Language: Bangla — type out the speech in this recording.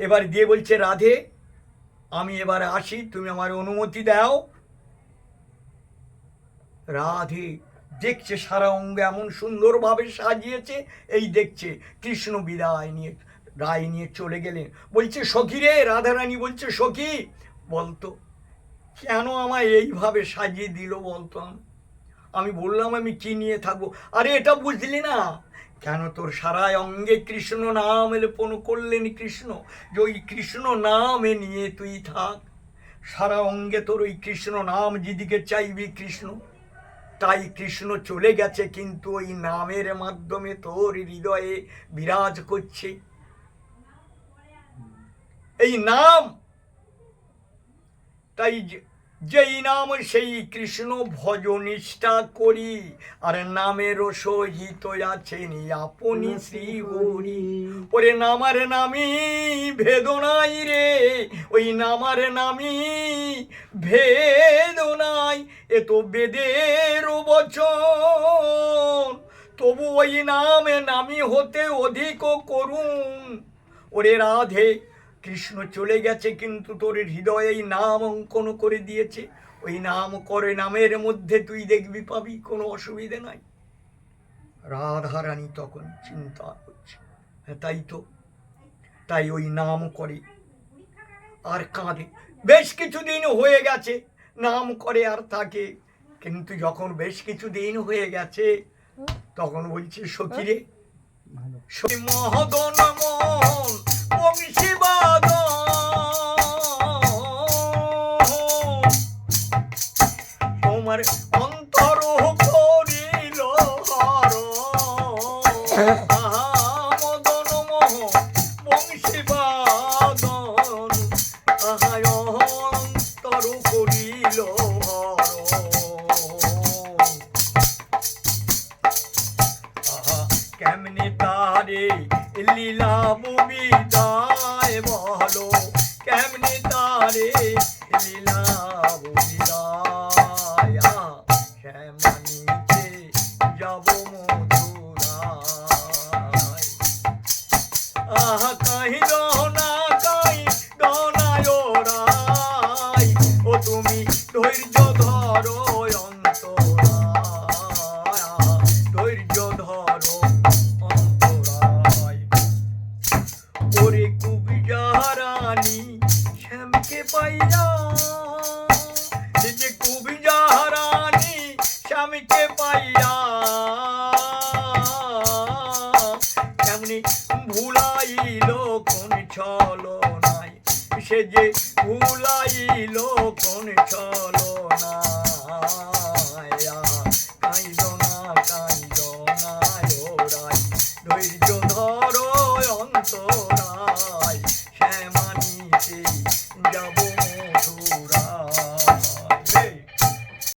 এবার দিয়ে বলছে, রাধে, আমি এবারে আসি, তুমি আমার অনুমতি দাও। রাধে দেখছে সারা অঙ্গ এমন সুন্দরভাবে সাজিয়েছে, এই দেখছে কৃষ্ণ বিদায় নিয়ে, রায় নিয়ে চলে গেলেন। বলছে, সখী রে, রাধারানী বলছে, সখী, বলতো, কেন আমায় এইভাবে সাজিয়ে দিল বলতো? আম- আমি বললাম আমি কি নিয়ে থাকব? আরে এটা বুঝলি না? কেন তোর সারা অঙ্গে কৃষ্ণ নাম এলে এলেপন করলেন কৃষ্ণ? যে ওই কৃষ্ণ নামে নিয়ে তুই থাক। সারা অঙ্গে তোর ওই কৃষ্ণ নাম যেদিকে চাইবি কৃষ্ণ। তাই কৃষ্ণ চলে গেছে কিন্তু ওই নামের মাধ্যমে তোর হৃদয়ে বিরাজ করছে। এই নাম! তাই যেই নাম সেই কৃষ্ণ ভজ নিষ্ঠা করি, আর নামের সহিত আছেন আপনি শ্রী হরি ওরে নামার নামি ভেদনাই রে, ওই নামার নামি ভেদনাই এ তো বেদের বচন, তবু ওই নামে নামি হতে অধিক করুন ওরে রাধে কৃষ্ণ চলে গেছে কিন্তু তোর হৃদয়ে এই নাম অঙ্কন করে দিয়েছে। ওই নাম করে নামের মধ্যে তুই দেখবি পাবি কোনো অসুবিধে নাই। রাধারানী তখন চিন্তা করছে। হ্যাঁ তাই তো। তাই ওই নাম করে আর কাঁদে। বেশ কিছুদিন হয়ে গেছে নাম করে আর থাকে। কিন্তু যখন বেশ কিছুদিন হয়ে গেছে তখন বলছে সখীরে সখী মহদন মন তোমার তারে লীলা বিদায় বলো। কেমনে তারে লীলা বিদায় শ্যামানিতে যাব মধুরায় হইতে পাইয়া তেমনি ভুলাইল কোন ছল নাই সে যে ভুলাইল কোন ছল না